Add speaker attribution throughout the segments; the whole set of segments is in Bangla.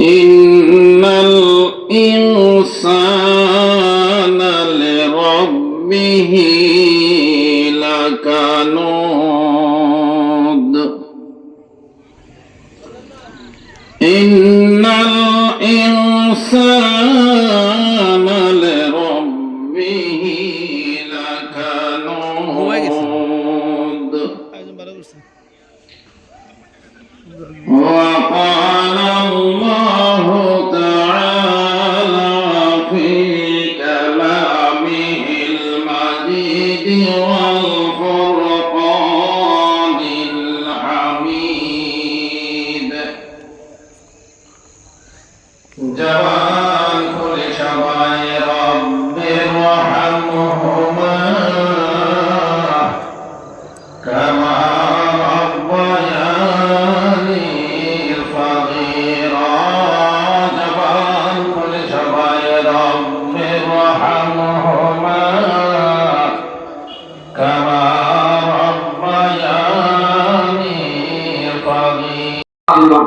Speaker 1: إن الإنسان لربه لكنود إن الإنسان لربه لكنود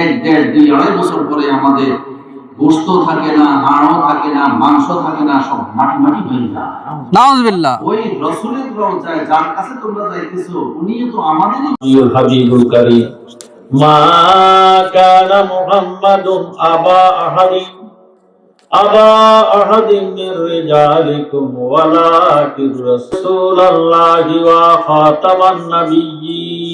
Speaker 2: এক দেড় দুই আড়াই বছর পরে আমাদের গোস্ত থাকে না হাড়ও থাকে না মাংস থাকে না সব মাটি মাটি হয়ে যায়।
Speaker 3: নাউজুবিল্লাহ।
Speaker 2: ওই রাসূলের রওজায় যার কাছে তোমরা যাইতেছো উনি তো আমাদেরই
Speaker 4: প্রিয় হাবিবুল কারীম মা কানা মুহাম্মাদুম আবা আহাদি আবা আহাদিন মির রিজালিকুম ওয়ালাকির রাসূলুল্লাহি ওয়া খাতামান নাবিয়্যিন।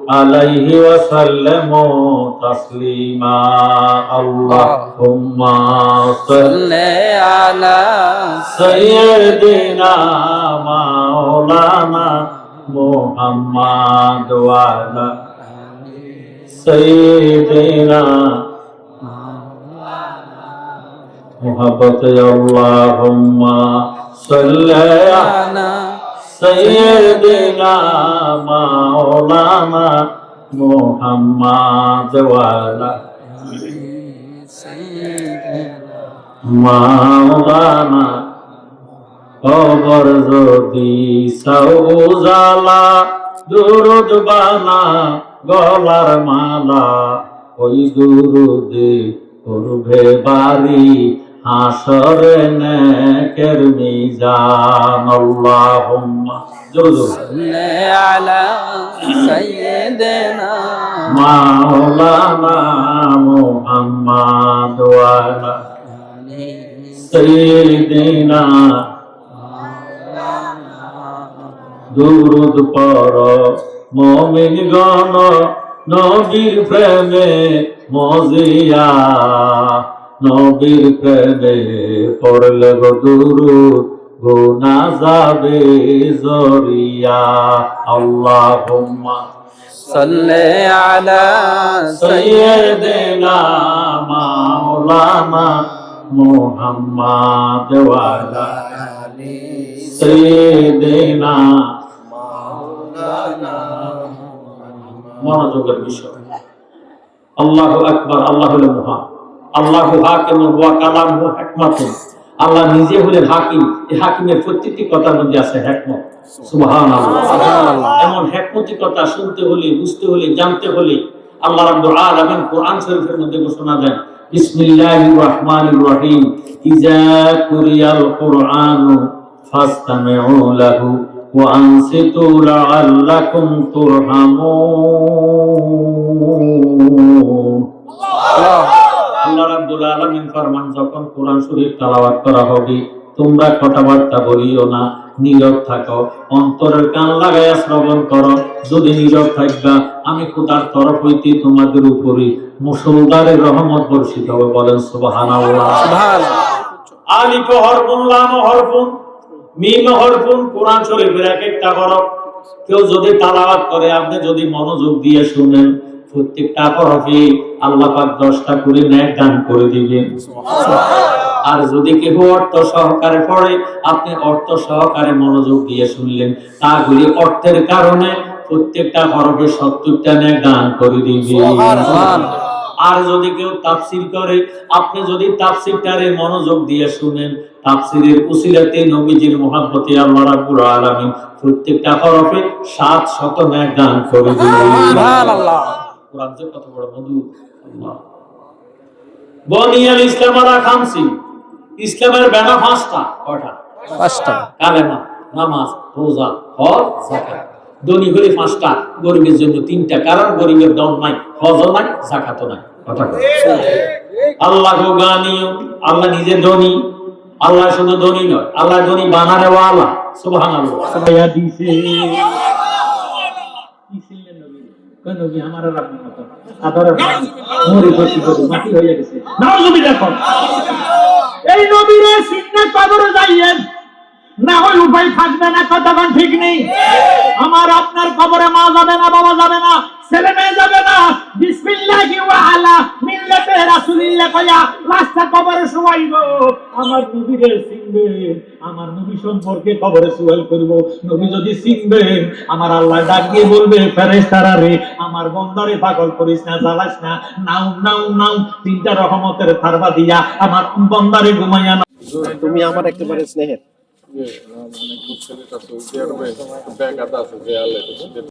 Speaker 4: عليه وسلموا تسليما اللهم صل
Speaker 3: صل على
Speaker 4: سيدنا مولانا محمد وعلى سيدنا محبت اللهم صل على সৈয়দিনা মাওলানা মোহাম্মদ ওয়ালা মাওলানা কবর যদি সৌজালা দুরুদ বানা গলার মালা ওই দুরুদে করবে বাড়ি হাসরে নেকের মিজান আল্লাহুম্মা। জোরে জোরে।
Speaker 3: আলা সাইয়্যিদিনা
Speaker 4: মাওলানা মুহাম্মদ ওয়া আলা সাইয়্যিদিনা। দুরুদ পর মমিন গণ নবীর প্রেমে মজিয়া। নবীর প্রেমে পড়লে গো দুরু গুনা যাবে জরিয়া। আল্লাহুম্মা
Speaker 3: সাল্লি আলা
Speaker 4: সাইয়্যিদিনা মাওলানা মুহাম্মদ ওয়া আলা আলি সাইয়্যিদিনা মাওলানা মনোযোগের বিষয়। আল্লাহু আকবার আল্লাহ মহান। আল্লাহু হাকিম ওয়া কালামহু হিকমাতুন আল্লাহ নিজে হলেন হাকিম এই হাকিমের প্রত্যেকটি কথার মধ্যে আছে হিকমত। সুবহানাল্লাহ। এমন হিকমতি কথা শুনতে হলে বুঝতে হলে জানতে হলে আল্লাহ রাব্বুল আলামিন কোরআন শরীফের মধ্যে ঘোষণা দেন বিসমিল্লাহির রহমানির রহিম ইজা কুরিয়াল কুরআনু ফাসতামিউ লাহু ওয়া আনসিতু লাআল্লাকুম তুরহামুন। আল্লাহ রাব্বুল আলামিন ফরমান যখন কোরআন শরীফ তেলাওয়াত করা হবে তোমরা কথাবার্তা বলিও না নীরব থাকো অন্তরের কান লাগাইয়া শ্রবণ করো যদি নীরব থাকবা আমি খোদার তরফ হইতে তোমাদের উপরে মুসলদারের রহমত বর্ষিত হবে বলেন সুবহানাল্লাহ। আলিফ হরফুন লাম হরফুন মিম হরফুন কোরআন শরীফের এক একটা হরফ কেউ যদি তালাওয়াত করে আপনি যদি মনোযোগ দিয়ে শুনেন প্রত্যেকটা হরফে আল্লাহ পাক দশটা করে ন্যাক দান করে দিবেন। আর যদি কেউ অর্থ সহকারে পড়ে আপনি অর্থ সহকারে মনোযোগ দিয়ে শুনলেন। তাগুলি অর্থের কারণে প্রত্যেকটা হরফে সত্তরটা ন্যাক দান করে দিবেন। আর যদি কেউ তাফসির করে আপনি যদি তাফসিরটারে মনোযোগ দিয়ে শুনেন তাফসিরের উসিলাতে নবীজির মহাব্বতে আল্লাহ রাব্বুল আলামিন প্রত্যেকটা হরফে সাত শত ন্যাক দান করে দিবেন। কোরআন যে কত বড় মধু আল্লাহ। বনিয়াল ইসলাম আলা খামসি। ইসলামের পাঁচটা কয়টা?
Speaker 3: পাঁচটা।
Speaker 4: কালেমা নামাজ রোজা হজ যাকাত। ধনী হলে পাঁচটা গরিবের জন্য তিনটা। কারণ গরিবের দম নাই হজও নাই নাই। কথা আল্লাহ গানিও আল্লাহ নিজে ধনী। আল্লাহ শুধু ধনী নয় আল্লাহ ধনী বানারে ওয়ালা সুবহানাল্লাহ। দিছে নবী আমার আর আপনি মত আদরের মোরে গতি গতি মাটি হয়ে গেছে। নাউজুবিল্লাহ কর।
Speaker 2: এই নবীরে সিন্নে কবরে যাইয়েন। না হয় উপায় থাকবে না কতক্ষণ ঠিক নেই। আমার আপনার কবরে মা যাবে না বাবা যাবে না ছেলে মেয়ে যাবে না। বিসমিল্লাহি ওয়া আলা মিল্লাতে রাসূলিল্লাহ কয়া লাশটা কবরে শুয়াইব। আমার নবীরে চিনবে আমার নবী সম্পর্কে কবরে শুয়াই করব। নবী যদি চিনবে আমার আল্লাহ ডাক দিয়ে বলবে ফেরেশতারা রে আমার বন্দারে পাগল করিস না জ্বালাস না। নাও নাও নাও তিনটা রহমতের থারবা দিয়া আমার বন্দারে ঘুমাইয়া না
Speaker 5: তুমি আমার একেবারে স্নেহের।
Speaker 6: অনেক ছেলেটা সৌদি আরবে ব্যাগ আছে যে আল্লাহ